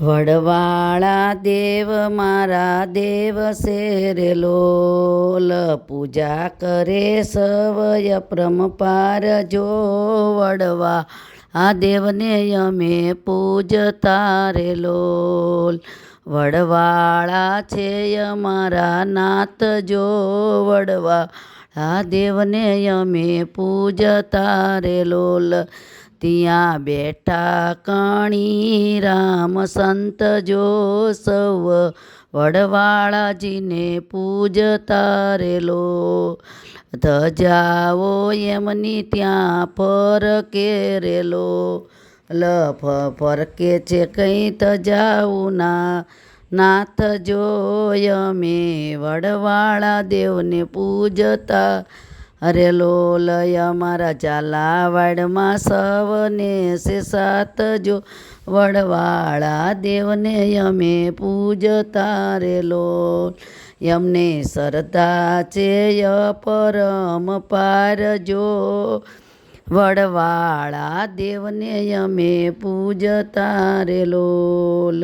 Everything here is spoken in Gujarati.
વડવાળા દેવ, મારા દેવ શેરેલોલ પૂજા કરે સવય પ્રમપાર જો વડવા આ દેવને અમે પૂજતા રે લોલ. વડવાળા છે અમારા નાત જો વડવા આ દેવને અમે પૂજતા રે લોલ. ત્યાં બેઠા કણી રામ સંત જો સૌ વડવાળાજીને પૂજતા રેલો. ધજાઓ એમની ત્યાં ફરકે રેલો. લફ ફરકે છે કંઈ તજાવું ના નાથ જોય અમે વડવાળા દેવને પૂજતા અરે લોલય મારા ઝાલાવાડમાં સવને સે સાત જો. વડવાળા દેવને અમે પૂજતા રે લોલ. એમને શ્રદ્ધા છે પરમ પાર જો. વડવાળા દેવને અમે પૂજતા રે લોલ.